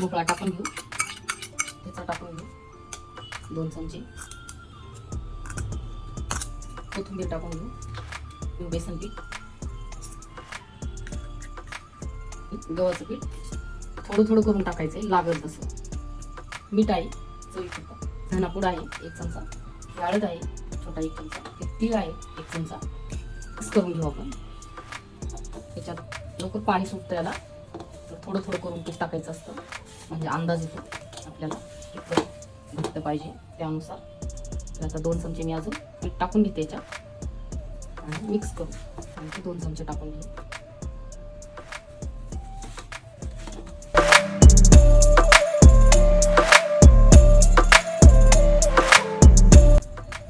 भोपळा टाकून घेऊ. त्याचा टाकून घेऊ. दोन चमचे. कोथिंबीर टाकून घेऊ. बेसन पीठ. गव्हाचं पीठ. थोडं थोडं करून टाकायचं आहे लागेल तसं. मीठ आहे चवीपुरता. धनापूड आहे एक चमचा. हळद आहे छोटा एक चमचा. तीळ आहे एक चमचा. असं करून घेऊ आपण. त्याच्यात लवकर पाणी सुटतं याला थोडं थोडं करून पीठ टाकायचं असतं. म्हणजे अंदाज येतो आपल्याला किती घट्ट पाहिजे त्यानुसार. तर आता दोन चमचे मी अजून पीठ टाकून घेते याच्यात. आणि मिक्स करू आणखी दोन चमचे टाकून घेऊ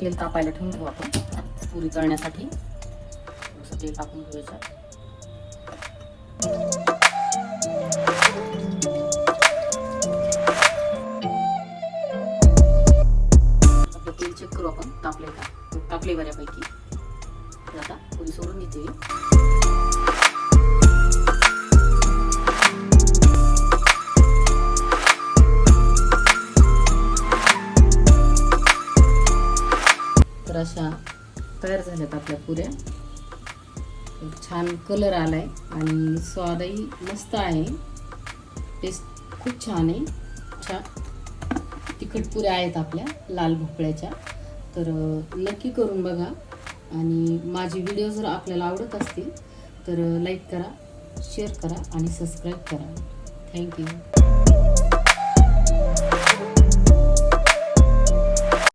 तेल तापायला ठेवून घेऊ आपण. पुरी तळण्यासाठी. थोडंसं तेल टाकून घेऊ याच्यात. हो, बऱ्यापैकी आता पुरी सोडून घेते तर अशा तयार झाल्यात आपल्या पुऱ्या. छान कलर आलाय आणि स्वादही मस्त आहे. टेस्ट खूप छान आहे. छान. तिखट पुऱ्या आहेत आपल्या लाल भोपळ्याच्या. तर नक्की करून बघा. आणि माझे व्हिडिओ जर आपल्याला आवडत असतील तर लाईक करा शेअर करा आणि सबस्क्राईब करा. थँक्यू